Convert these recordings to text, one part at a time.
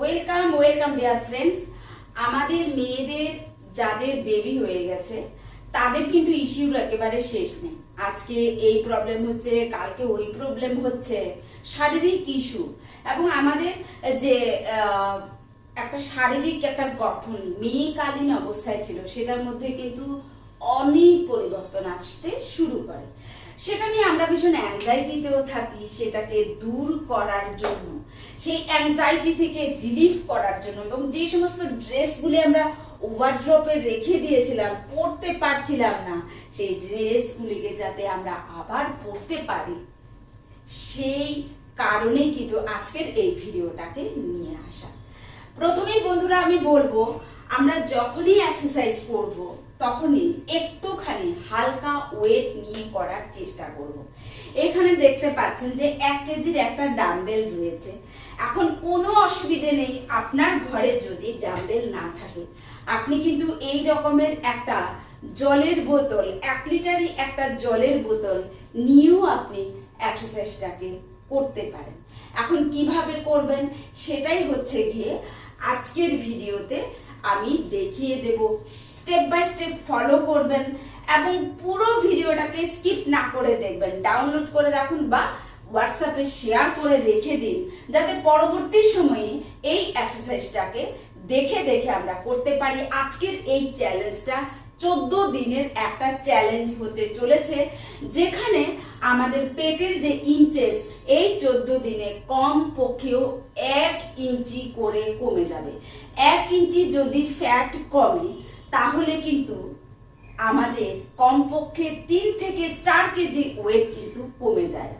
Welcome welcome dear friends আমাদের মেয়েদের, যাদের বেবি হয়ে গেছে, তাদের কিন্তু ইস্যুর একেবারে শেষ নেই। আজকে এই প্রবলেম হচ্ছে, কালকে ওই প্রবলেম হচ্ছে, শারীরিক ইস্যু এবং আমাদের যে একটা শারীরিক একটা গঠন, মেয়েকালীন অবস্থায় ছিল, সেটার মধ্যে কিন্তু অনেক পরিবর্তন আসতে শুরু করে। সেটা নিয়ে আমরা ভীষণ অ্যাংজাইটিতেও থাকি সেটাকে দূর করার জন্য। সেই অ্যাংজাইটি থেকে রিলিফ করার জন্য এবং যে সমস্ত ড্রেসগুলি আমরা ওয়ার্ড্রপে রেখে দিয়েছিলাম, পরতে পারছিলাম না, সেই ড্রেসগুলিকে যাতে আমরা আবার পরতে পারি। সেই কারণেই কিন্তু আজকের এই ভিডিওটাকে নিয়ে আসা। প্রথমেই বন্ধুরা আমি বলব, আমরা যখনই এক্সারসাইজ করব তখনই একটুখানি হালকা ওয়েট নিয়ে করার চেষ্টা করব। এখানে দেখতে পাচ্ছেন যে এক কেজির একটা ডাম্বেল রয়েছে। এখন কোনো অসুবিধে নেই, আপনার ঘরে যদি ডাম্বেল না থাকে, আপনি কিন্তু এই রকমের একটা জলের বোতল, এক লিটারই একটা জলের বোতল নিয়েও আপনি এক্সারসাইজটাকে করতে পারেন। এখন কীভাবে করবেন সেটাই হচ্ছে গিয়ে আজকের ভিডিওতে আমি দেখিয়ে দেব। স্টেপ বাই স্টেপ ফলো করবেন এবং পুরো ভিডিওটাকে স্কিপ না করে দেখবেন। ডাউনলোড করে রাখুন বা হোয়াটসঅ্যাপে শেয়ার করে রেখে দিন, যাতে পরবর্তী সময়ে এই এক্সারসাইজটাকে দেখে দেখে আমরা করতে পারি। আজকের এই চ্যালেঞ্জটা চোদ্দ দিনের একটা চ্যালেঞ্জ হতে চলেছে, যেখানে আমাদের পেটের যে ইঞ্চেস এই চোদ্দ দিনে কম পক্ষেও এক ইঞ্চি করে কমে যাবে। এক ইঞ্চি যদি ফ্যাট কমে তাহলে কিন্তু আমাদের কমপক্ষে তিন থেকে চার কেজি ওয়েট কিন্তু কমে যায়।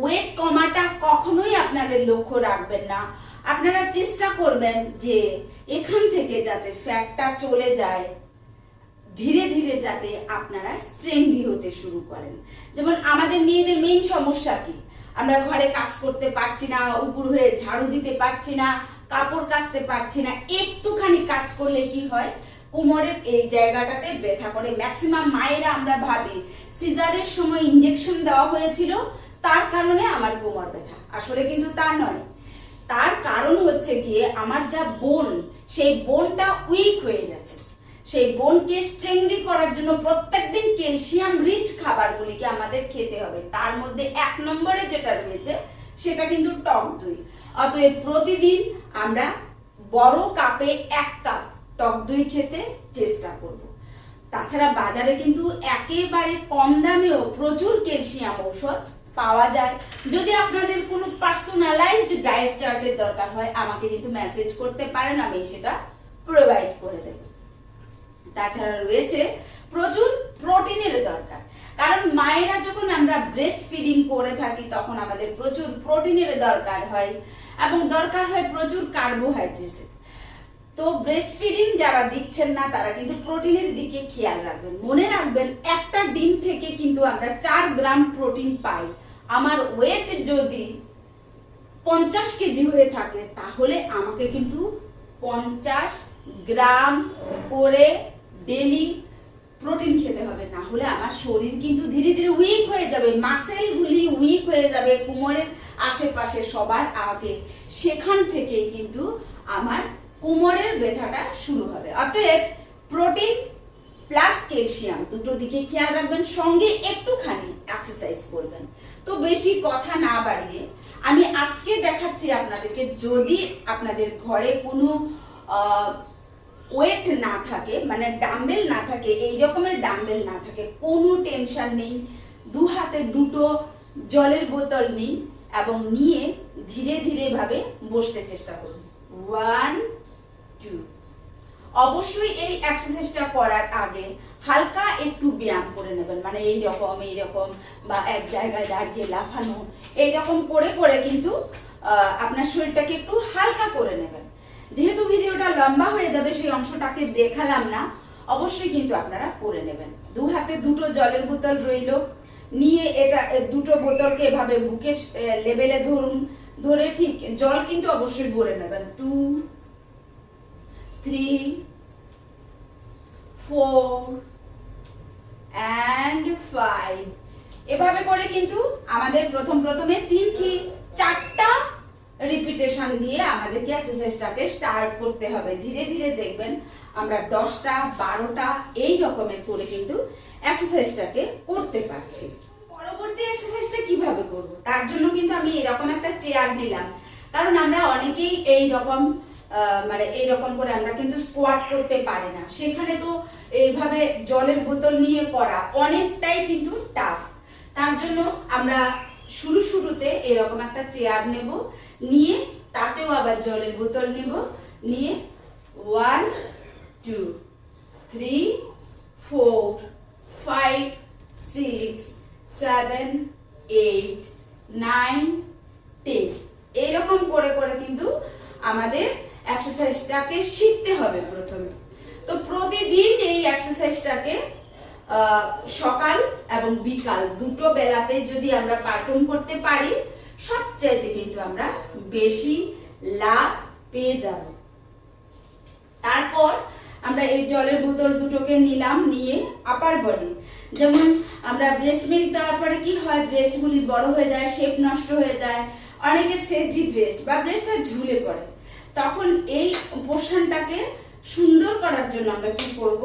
ওয়েট কমাটা কখনোই আপনাদের লক্ষ্য রাখবেন না। আপনারা চেষ্টা করবেন যে এখান থেকে যাতে ফ্যাটটা চলে যায়, ধীরে ধীরে যাতে আপনারা স্ট্রেংলি হতে শুরু করেন। যেমন আমাদের মেয়েদের মেইন সমস্যা কি? আমরা ঘরে কাজ করতে পারছি না, উপর হয়ে ঝাড়ু দিতে পারছি না কাপড় কাচতে পারছি না। একটুখানি কাজ করলে কি হয়? কোমরের এই জায়গাটাতে ব্যথা করে। ম্যাক্সিমাম মায়েরা আমরা ভাবি সিজারের সময় ইঞ্জেকশন দেওয়া হয়েছিল, তার কারণে আমার কোমর ব্যথা। আসলে কিন্তু তা নয়। তার কারণ হচ্ছে গিয়ে আমার যা বোন, সেই বোনটা উইক হয়ে গেছে। সেই বোনকে স্ট্রেংদি করার জন্য প্রত্যেকদিন ক্যালসিয়াম রিচ খাবারগুলিকে আমাদের খেতে হবে। তার মধ্যে এক নম্বরে যেটা রয়েছে, সেটা কিন্তু টক দই। অতএব প্রতিদিন আমরা বড় কাপে এক কাপ টক দই খেতে চেষ্টা করব। তাছাড়া বাজারে কিন্তু একেবারে কম দামেও প্রচুর ক্যালসিয়াম ঔষধ পাওয়া যায়। যদি আপনাদের কোনো পার্সোনালাইজড ডায়েট চার্টের দরকার হয়, আমাকে কিন্তু মেসেজ করতে পারেন, আমি সেটা প্রোভাইড করে দেব। তাছাড়া রয়েছে প্রচুর প্রোটিনের দরকার। কারণ মায়েরা যখন আমরা ব্রেস্ট ফিডিং করে থাকি, তখন আমাদের প্রচুর প্রোটিনের দরকার হয় এবং দরকার হয় প্রচুর কার্বোহাইড্রেটের তো ব্রেস্ট ফিডিং যারা দিচ্ছেন না, তারা কিন্তু প্রোটিনের দিকে খেয়াল রাখবেন। মনে রাখবেন, একটা ডিম থেকে কিন্তু আমরা চার গ্রাম প্রোটিন পাই। আমার ওয়েট যদি পঞ্চাশ কেজি হয়ে থাকে, তাহলে আমাকে কিন্তু পঞ্চাশ গ্রাম করে ডেলি প্রোটিন খেতে হবে, না হলে আমার শরীর কিন্তু ধীরে ধীরে উইক হয়ে যাবে মাসেলগুলি উইক হয়ে যাবে কোমরের আশেপাশে সবার আগে। সেখান থেকেই কিন্তু আমার কোমরের ব্যথাটা শুরু হবে। অতএব প্রোটিন প্লাস ক্যালসিয়াম দুটো দিকে খেয়াল রাখবেন, সঙ্গে একটুখানি এক্সারসাইজ করবেন। তো বেশি কথা না বাড়িয়ে আমি আজকে দেখাচ্ছি আপনাদেরকে, যদি আপনাদের ঘরে কোনো ওয়েট না থাকে মানে ডাম্বেল না থাকে, এই রকমের ডাম্বেল না থাকে, কোনো টেনশন নেই। দু হাতে দুটো জলের বোতল নিন এবং নিয়ে ধীরে ধীরে ভাবে বসতে চেষ্টা করুন। ওয়ান টু অবশ্যই এই এক্সারসাইজটা করার আগে হালকা একটু ব্যায়াম করে নেবেন মানে এই রকম এই রকম, বা এক জায়গায় দাঁড়িয়ে লাফানো, এই রকম করে করে কিন্তু আপনার শরীরটাকে একটু হালকা করে নেবেন। যেহেতু ভিডিওটা লম্বা হয়ে যাবে, সেই অংশটাকে দেখালাম না, অবশ্যই কিন্তু আপনারা করে নেবেন। দু হাতে দুটো জলের বোতল রইল। নিয়ে এটা দুটো বোতলকে এভাবে বুকে লেভেলে ধরুন। ধরে ঠিক জল কিন্তু অবশ্যই ভরে নেবেন। Two three four and five এভাবে করে কিন্তু আমাদের প্রথম প্রথমে তিন কি চারটা রিপিটেশন দিয়ে আমাদেরকে এক্সারসাইজটাকে স্টার্ট করতে হবে। ধীরে ধীরে দেখবেন আমরা দশটা, বারোটা, এই রকমের করে কিন্তু এক্সারসাইজটাকে করতে পারছি। পরবর্তী এক্সারসাইজটা কীভাবে করব? তার জন্য কিন্তু আমি এরকম একটা চেয়ার নিলাম। কারণ আমরা অনেকেই এই রকম মানে এই রকম করে আমরা কিন্তু স্কোয়াট করতে পারি না। সেখানে তো এইভাবে জলের বোতল নিয়ে করা অনেকটাই কিন্তু টাফ তার জন্য আমরা শুরু শুরুতে এরকম একটা চেয়ার নেব, নিয়ে তাতেও আবার জলের বোতল নেব, নিয়ে one two three four five six seven eight nine ten এইরকম করে করে কিন্তু আমাদের এক্সারসাইজটাকে শিখতে হবে প্রথমে। তো প্রতিদিন এই এক্সারসাইজটাকে সকাল এবং বিকাল দুটো বেলাতে যদি আমরা পাঠন করতে পারি, সবচাইতে কিন্তু আমরা বেশি লাভ পেয়ে যাব। তারপর আমরা এই জলের বোতল দুটোকে নিলাম, নিয়ে আপার বডি যেমন আমরা ব্রেস্ট মিল্ক দেওয়ার পরে কি হয় ব্রেস্টগুলি বড় হয়ে যায় শেপ নষ্ট হয়ে যায় অনেকের সেজি ব্রেস্ট বা ব্রেস্টটা ঝুলে পড়ে। তখন এই পোর্শনটাকে সুন্দর করার জন্য আমরা কি করব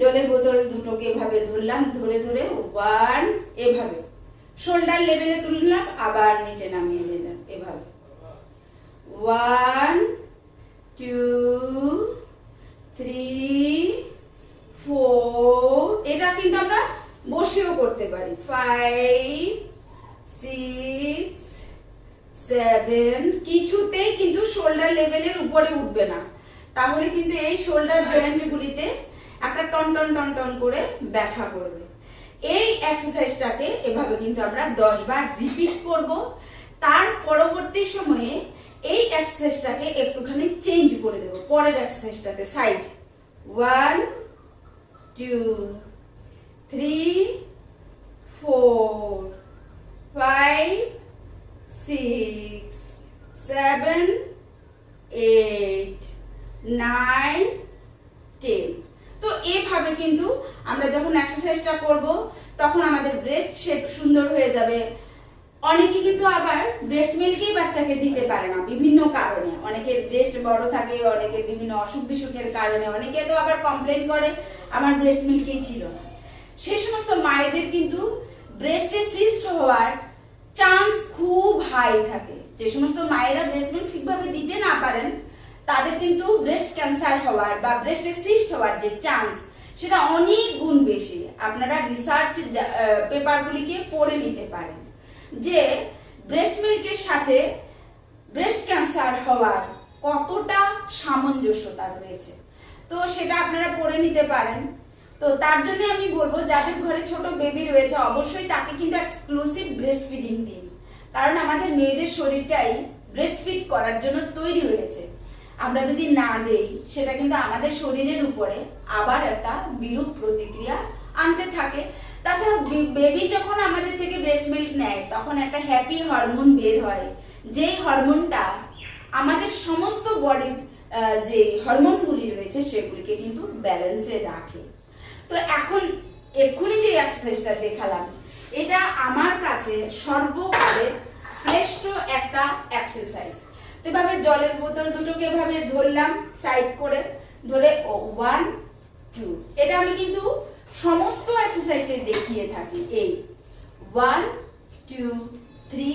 জলের বোতল দুটোকে এভাবে ধরলাম, ধরে ধরে ওয়ান এভাবে। শোল্ডার লেভেলে তুললাম, আবার নিচে নামিয়ে নিলাম, এভাবে। ওয়ান টু থ্রি ফোর এটা কিন্তু আমরা বসেও করতে পারি। ফাইভ সিক্স সেভেন কিছুতেই কিন্তু শোল্ডার লেভেলের উপরে উঠবে না। তাহলে কিন্তু এই শোল্ডার জয়েন্ট গুলিতে একটা টন টন টন টন করে ব্যথা করবে। এই এক্সারসাইজটাকে এভাবে কিন্তু আমরা দশ বার রিপিট করব। তার পরবর্তী সময়ে এই এক্সারসাইজটাকে একটুখানি চেঞ্জ করে দেবো। পরের এক্সারসাইজটাতে side one two three four five six seven eight nine তো এভাবে কিন্তু আমরা যখন এক্সারসাইজটা করব, তখন আমাদের ব্রেস্ট শেপ সুন্দর হয়ে যাবে। অনেকে কিন্তু আবার ব্রেস্ট মিল্কই বাচ্চাকে দিতে পারে না, বিভিন্ন কারণে। অনেকের ব্রেস্ট বড় থাকে, অনেকের বিভিন্ন অসুখ বিসুখের কারণে। অনেকে তো আবার কমপ্লেন করে, আমার ব্রেস্ট মিল্কই ছিল না। সেই সমস্ত মায়েদের কিন্তু ব্রেস্টে সিস্ট হওয়ার চান্স খুব হাই থাকে। যে সমস্ত মায়েরা ব্রেস্ট মিল্ক ঠিকভাবে দিতে না পারেন তাদের কিন্তু ব্রেস্ট ক্যান্সার হওয়ার বা ব্রেস্টে সিস্ট হওয়ার যে চান্স সেটা অনেক গুণ বেশি। আপনারা রিসার্চ পেপারগুলিকে পড়ে নিতে পারেন। যে ব্রেস্ট মিল্কের সাথে ব্রেস্ট ক্যান্সার হওয়ার কতটা সামঞ্জস্যতা রয়েছে। তো সেটা আপনারা পড়ে নিতে পারেন। তো তার জন্য আমি বলব, যাদের ঘরে ছোট বেবি রয়েছে, অবশ্যই তাকে কিন্তু এক্সক্লুসিভ ব্রেস্ট ফিডিং দিন। কারণ আমাদের মেয়েদের শরীরটাই ব্রেস্ট ফিড করার জন্য তৈরি হয়েছে। আমরা যদি না দেই, সেটা কিন্তু আমাদের শরীরের উপরে আবার একটা বিরূপ প্রতিক্রিয়া আনতে থাকে। তাছাড়া বেবি যখন আমাদের থেকে ব্রেস্ট মিল্ক নেয়, তখন একটা হ্যাপি হরমোন বের হয়। যেই হরমোনটা আমাদের সমস্ত বডির যে হরমোনগুলি রয়েছে, সেগুলিকে কিন্তু ব্যালেন্সে রাখে। তো এখন এক্ষুনি যে এক্সারসাইজটা দেখালাম, এটা আমার কাছে সর্বকালের শ্রেষ্ঠ একটা এক্সারসাইজ তো এভাবে জলের বোতল দুটোকে এভাবে ধরলাম সাইড করে, ধরে ওয়ান টু এটা আমি কিন্তু সমস্ত এক্সারসাইজে দেখিয়ে থাকি, এই ওয়ান টু থ্রি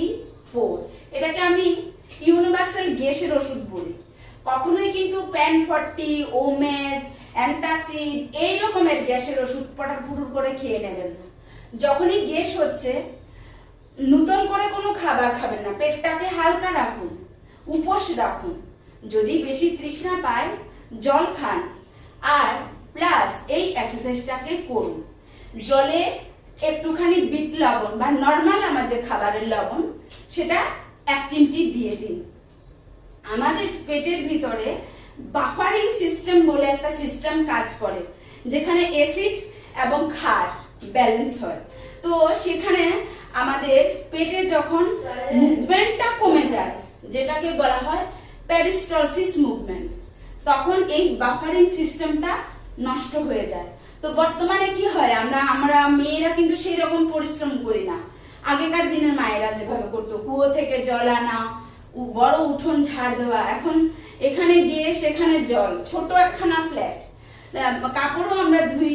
ফোর এটাকে আমি ইউনিভার্সাল গ্যাসের ওষুধ বলি। কখনোই কিন্তু প্যান ফর্টি ওমেস, অ্যান্টাসিড, এই রকমের গ্যাসের ওষুধ পটার পুরুর করে খেয়ে নেবেন না। যখনই গ্যাস হচ্ছে, নূতন করে কোনো খাবার খাবেন না, পেটটাকে হালকা রাখুন। উপোস রাখুন। যদি বেশি তৃষ্ণা পায়, জল খান। আর প্লাস এই এক্সারসাইজটাকে করুন। জলে একটুখানি বিট লবণ বা নর্মাল আমার যে খাবারের লবণ, সেটা এক চিমটি দিয়ে দিন। আমাদের পেটের ভিতরে বাফারিং সিস্টেম বলে একটা সিস্টেম কাজ করে, যেখানে অ্যাসিড এবং ক্ষার ব্যালেন্স হয়। তো সেখানে আমাদের পেটে যখন মুভমেন্টটা কমে যায় যেটাকে বলা হয় প্যারিস্টলসিস মুভমেন্ট তখন এই বাফারিং সিস্টেমটা নষ্ট হয়ে যায়। তো বর্তমানে কি হয়, আমরা আমরা মেয়েরা কিন্তু সেই রকম পরিশ্রম করি না। আগেকার দিনের মায়েরা যেভাবে করতো, কুয়ো থেকে জল আনা বড় উঠোন ঝাড় দেওয়া। এখন এখানে গিয়ে সেখানে জল, ছোট একখানা ফ্ল্যাট কাপড়ও আমরা ধুই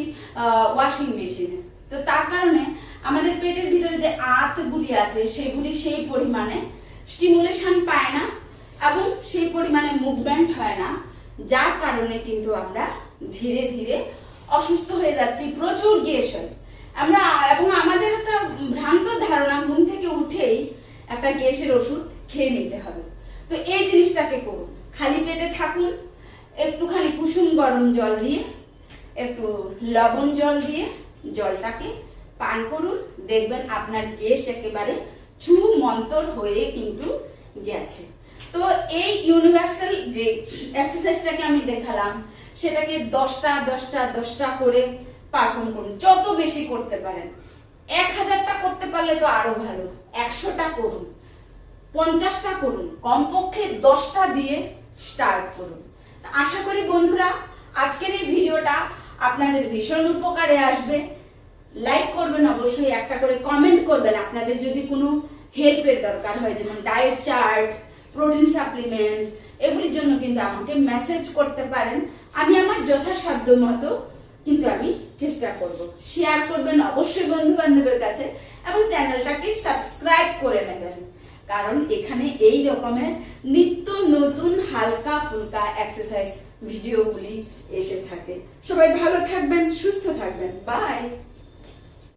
ওয়াশিং মেশিনে তো তার কারণে আমাদের পেটের ভিতরে যে আতগুলি আছে, সেগুলি সেই পরিমাণে স্টিমুলেশন পায় না এবং সেই পরিমাণে মুভমেন্ট হয় না, যার কারণে কিন্তু আমরা ধীরে ধীরে অসুস্থ হয়ে যাচ্ছি, প্রচুর গ্যাস হয় আমরা এবং আমাদের একটা ভ্রান্ত ধারণা, ঘুম থেকে উঠেই একটা গ্যাসের ওষুধ খেয়ে নিতে হবে। তো এই জিনিসটাকে করুন। খালি পেটে থাকুন, একটুখানি কুসুম গরম জল দিয়ে, একটু লবণ জল দিয়ে জলটাকে পান করুন, দেখবেন আপনার গ্যাস একেবারে চু মন্তর হয়ে কিন্তু গেছে। তো এই ইউনিভার্সাল যে এক্সারসাইজটাকে আমি দেখালাম, সেটাকে দশটা দশটা দশটা করে পারফর্ম করুন। যত বেশি করতে পারেন। এক হাজারটা করতে পারলে তো আরও ভালো। একশোটা করুন। পঞ্চাশটা করুন। কমপক্ষে দশটা দিয়ে স্টার্ট করুন। আশা করি বন্ধুরা, আজকের এই ভিডিওটা আপনাদের ভীষণ উপকারে আসবে। লাইক করবেন, অবশ্যই একটা করে কমেন্ট করবেন। আপনাদের যদি কোনো হেল্পের দরকার হয়, যেমন ডায়েট চার্ট প্রোটিন সাপ্লিমেন্ট এগুলির জন্য কিন্তু আমাকে মেসেজ করতে পারেন। আমি আমার যথাসাধ্য মতো কিন্তু আমি চেষ্টা করব। শেয়ার করবেন অবশ্যই বন্ধু বান্ধবের কাছে এবং চ্যানেলটাকে সাবস্ক্রাইব করে নেবেন। কারণ এখানে এই রকমের নিত্য নতুন হালকা ফুলকা এক্সারসাইজ ভিডিওগুলি এসে থাকে। সবাই ভালো থাকবেন, সুস্থ থাকবেন। বাই